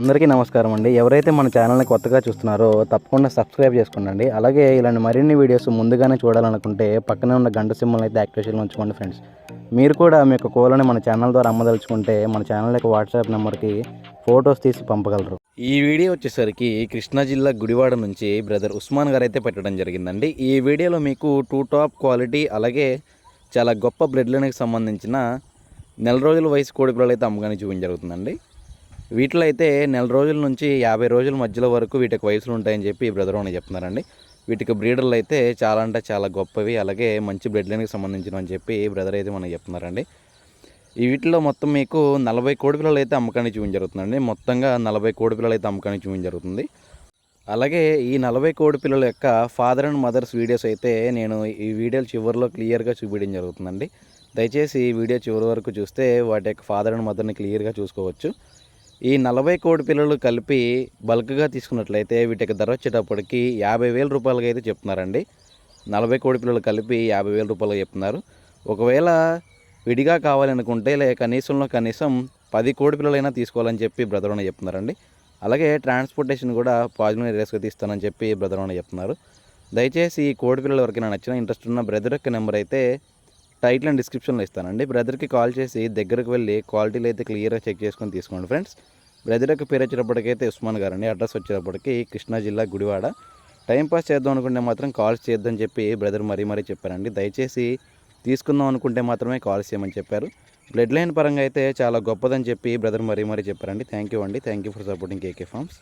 అందరికీ నమస్కారం అండి. ఎవరైతే మన ఛానల్ని కొత్తగా చూస్తున్నారో తప్పకుండా సబ్స్క్రైబ్ చేసుకోండి అలాగే ఇలాంటి మరిన్ని వీడియోస్ ముందుగానే చూడాలనుకుంటే పక్కనే ఉన్న గంట సింబల్ అయితే యాక్టివేషన్లో ఉంచుకోండి ఫ్రెండ్స్. మీరు కూడా మీ యొక్క కోలని మన ఛానల్ ద్వారా అమ్మదలుచుకుంటే మన ఛానల్ యొక్క వాట్సాప్ నెంబర్కి ఫొటోస్ తీసి పంపగలరు. ఈ వీడియో వచ్చేసరికి కృష్ణా జిల్లా గుడివాడ నుంచి బ్రదర్ ఉస్మాన్ గారు అయితే పెట్టడం జరిగిందండి. ఈ వీడియోలో మీకు టూ టాప్ క్వాలిటీ అలాగే చాలా గొప్ప బ్లడ్ సంబంధించిన నెల రోజుల వయసు కోడి పిల్లలు అయితే అమ్మగానే చూపించగలుగుతుందండి వీటిలో అయితే నెల రోజుల నుంచి యాభై రోజుల మధ్యలో వరకు వీటికి వయసులు ఉంటాయని చెప్పి ఈ బ్రదర్ అని చెప్తున్నారండి. వీటికి బ్రీడర్లు అయితే చాలా అంటే చాలా గొప్పవి అలాగే మంచి బ్లడ్ లైన్కి సంబంధించినవి అని చెప్పి బ్రదర్ అయితే మనకు చెప్తున్నారండి. ఈ వీటిలో మొత్తం మీకు నలభై కోడి పిల్లలు అయితే అమ్మకానికి చూపించడం జరుగుతుందండి. మొత్తంగా నలభై కోడి పిల్లలు అయితే అమ్మకానికి చూపించడం జరుగుతుంది. అలాగే ఈ నలభై కోడి పిల్లల యొక్క ఫాదర్ అండ్ మదర్స్ వీడియోస్ అయితే నేను ఈ వీడియోలు చివరిలో క్లియర్గా చూపించడం జరుగుతుందండి. దయచేసి ఈ వీడియో చివరి వరకు చూస్తే వాటి యొక్క ఫాదర్ అండ్ మదర్ని క్లియర్గా చూసుకోవచ్చు. ఈ నలభై కోడి పిల్లలు కలిపి బల్క్గా తీసుకున్నట్లయితే వీటికి ధర వచ్చేటప్పటికి యాభై వేల రూపాయలకి అయితే చెప్తున్నారండి. నలభై కోడి పిల్లలు కలిపి యాభై వేల రూపాయలు చెప్తున్నారు. ఒకవేళ విడిగా కావాలనుకుంటే లే కనీసంలో కనీసం పది కోడి పిల్లలైనా తీసుకోవాలని చెప్పి బ్రదర్ అని చెప్తున్నారండి. అలాగే ట్రాన్స్పోర్టేషన్ కూడా పాజిటివ్ ఏరియాస్గా తీస్తానని చెప్పి బ్రదర్ అని చెప్తున్నారు. దయచేసి ఈ కోడి పిల్లల వరకు నచ్చిన ఇంట్రెస్ట్ ఉన్న బ్రదర్ యొక్క నెంబర్ అయితే టైటిల్ అండ్ డిస్క్రిప్షన్లో ఇస్తానండి. బ్రదర్కి కాల్ చేసి దగ్గరకు వెళ్ళి క్వాలిటీలు అయితే క్లియర్గా చెక్ చేసుకొని తీసుకోండి ఫ్రెండ్స్. బ్రదర్ యొక్క పేరు వచ్చేటప్పటికైతే ఉస్మాన్ గారు అండి. అడ్రస్ వచ్చేటప్పటికి కృష్ణా జిల్లా గుడివాడ. టైం పాస్ చేద్దాం అనుకుంటే మాత్రం కాల్స్ చేద్దని చెప్పి బ్రదర్ మరీ మరీ చెప్పారండి. దయచేసి తీసుకుందాం అనుకుంటే మాత్రమే కాల్స్ చేయమని చెప్పారు. బ్లడ్ లైన్ పరంగా అయితే చాలా గొప్పదని చెప్పి బ్రదర్ మరీ మరీ చెప్పారండి. థ్యాంక్ యూ అండి. Thank you for supporting KK farms.